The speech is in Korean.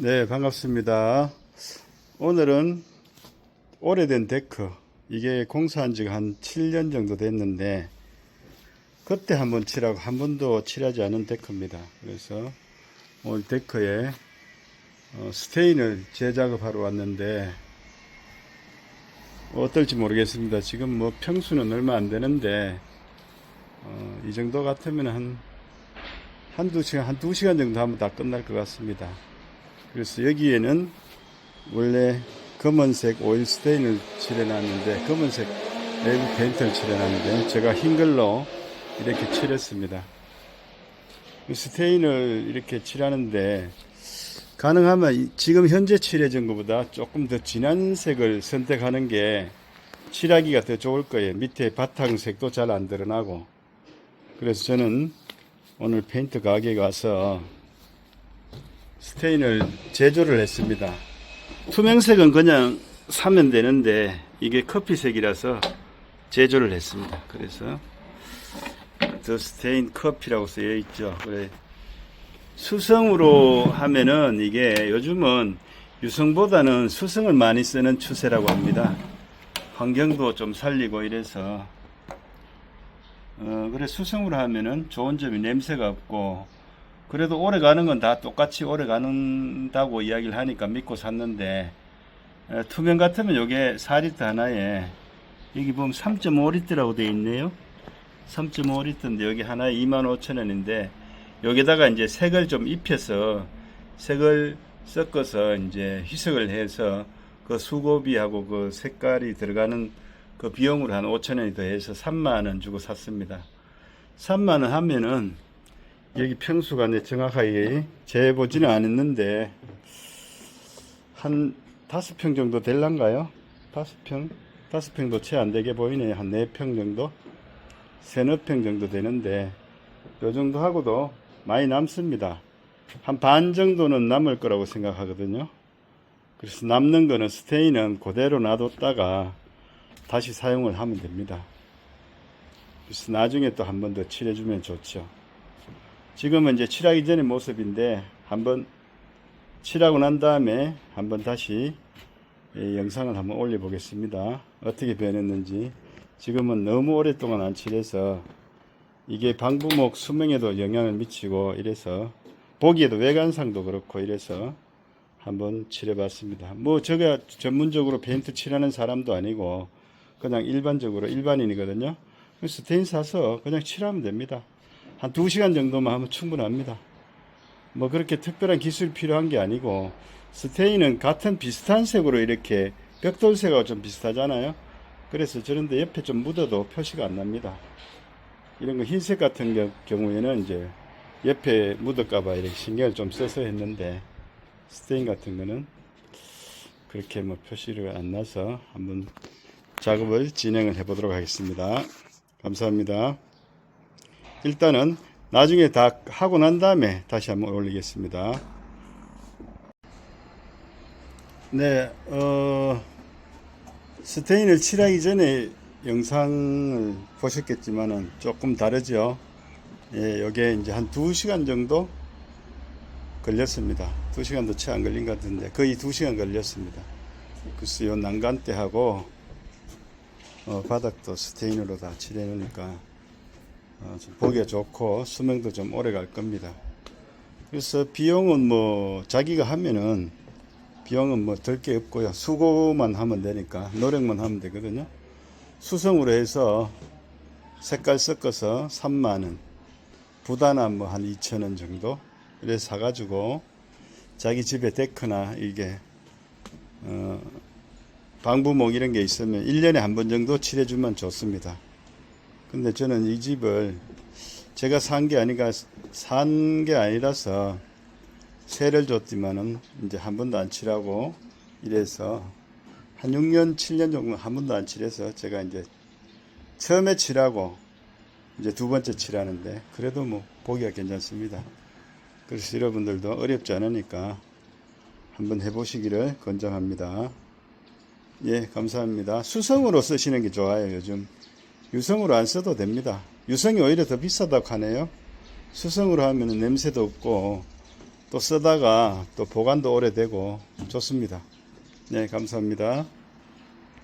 네, 반갑습니다. 오늘은 오래된 데크, 이게 공사한 지가 한 7년 정도 됐는데, 그때 한번 칠하고 한 번도 칠하지 않은 데크입니다. 그래서 오늘 데크에 어, 스테인을 재작업하러 왔는데, 어떨지 모르겠습니다. 지금 뭐 평수는 얼마 안 되는데, 어, 이 정도 같으면 한, 한두 시간, 한 두 시간 정도 하면 다 끝날 것 같습니다. 그래서 여기에는 원래 검은색 오일 스테인을 칠해놨는데 검은색 내부 페인트를 칠해놨는데 제가 흰 걸로 이렇게 칠했습니다. 이 스테인을 이렇게 칠하는데 가능하면 이- 지금 현재 칠해진 것보다 조금 더 진한 색을 선택하는 게 칠하기가 더 좋을 거예요. 밑에 바탕색도 잘 안 드러나고 그래서 저는 오늘 페인트 가게에 가서 스테인을 제조를 했습니다. 투명색은 그냥 사면 되는데 이게 커피색이라서 제조를 했습니다. 그래서 더 스테인 커피라고 쓰여 있죠. 그래 수성으로 하면은 이게 요즘은 유성보다는 수성을 많이 쓰는 추세라고 합니다. 환경도 좀 살리고 이래서 어, 그래 수성으로 하면은 좋은 점이 냄새가 없고 그래도 오래 가는 건 다 똑같이 오래 가는다고 이야기를 하니까 믿고 샀는데 에, 투명 같으면 요게 4리터 하나에 여기 보면 3.5리터라고 되어 있네요. 3.5리터인데 여기 하나에 25,000원인데 여기다가 이제 색을 좀 입혀서 색을 섞어서 이제 희석을 해서 그 수고비하고 그 색깔이 들어가는 그 비용으로 한 5,000원이 더해서 3만 원 주고 샀습니다. 3만 원 하면은 여기 평수가 내 정확하게 재보지는 않았는데 한 다섯 평 정도 될란가요? 다섯 평? 다섯 평도 채 안 되게 보이네요. 한네 평 정도? 세너 평 정도 되는데 요 정도 하고도 많이 남습니다. 한 반 정도는 남을 거라고 생각하거든요. 그래서 남는 거는 스테인은 그대로 놔뒀다가 다시 사용을 하면 됩니다. 그래서 나중에 또 한 번 더 칠해주면 좋죠. 지금은 이제 칠하기 전의 모습인데 한번 칠하고 난 다음에 한번 다시 이 영상을 한번 올려 보겠습니다. 어떻게 변했는지. 지금은 너무 오랫동안 안 칠해서 이게 방부목 수명에도 영향을 미치고 이래서 보기에도 외관상도 그렇고 이래서 한번 칠해 봤습니다. 뭐 제가 전문적으로 페인트 칠하는 사람도 아니고 그냥 일반적으로 일반인이거든요. 그래서 스테인 사서 그냥 칠하면 됩니다. 한두 시간 정도만 하면 충분합니다. 뭐 그렇게 특별한 기술이 필요한 게 아니고 스테인은 같은 비슷한 색으로 이렇게 벽돌색하고 좀 비슷하잖아요. 그래서 저런데 옆에 좀 묻어도 표시가 안 납니다. 이런 거 흰색 같은 겨- 경우에는 이제 옆에 묻을까봐 이렇게 신경을 좀 써서 했는데 스테인 같은 거는 그렇게 뭐 표시가 안 나서 한번 작업을 진행을 해 보도록 하겠습니다. 감사합니다. 일단은 나중에 다 하고 난 다음에 다시 한번 올리겠습니다. 네, 어, 스테인을 칠하기 전에 영상을 보셨겠지만은 조금 다르죠. 예, 요게 이제 한 2시간 정도 걸렸습니다. 2시간도 채 안 걸린 것 같은데 거의 2시간 걸렸습니다. 그래서 요 난간대하고 어, 바닥도 스테인으로 다 칠해 놓으니까 보기가 좋고 수명도 좀 오래 갈 겁니다. 그래서 비용은 뭐 자기가 하면은 비용은 뭐 들 게 없고요. 수고만 하면 되니까 노력만 하면 되거든요. 수성으로 해서 색깔 섞어서 3만 원, 부단한 뭐한 2천 원 정도 이래 사가지고 자기 집에 데크나 이게 어, 방부목 이런 게 있으면 1년에 한 번 정도 칠해주면 좋습니다. 근데 저는 이 집을 제가 산 게 아니라 산게 아니라서 세를 줬지만은 이제 한 번도 안 칠하고 이래서 한 6년, 7년 정도 한 번도 안 칠해서 제가 이제 처음에 칠하고 이제 두 번째 칠하는데 그래도 뭐 보기가 괜찮습니다. 그래서 여러분들도 어렵지 않으니까 한번 해보시기를 권장합니다. 예, 감사합니다. 수성으로 쓰시는 게 좋아요, 요즘. 유성으로 안 써도 됩니다. 유성이 오히려 더 비싸다고 하네요. 수성으로 하면 냄새도 없고 또 쓰다가 또 보관도 오래되고 좋습니다. 네, 감사합니다.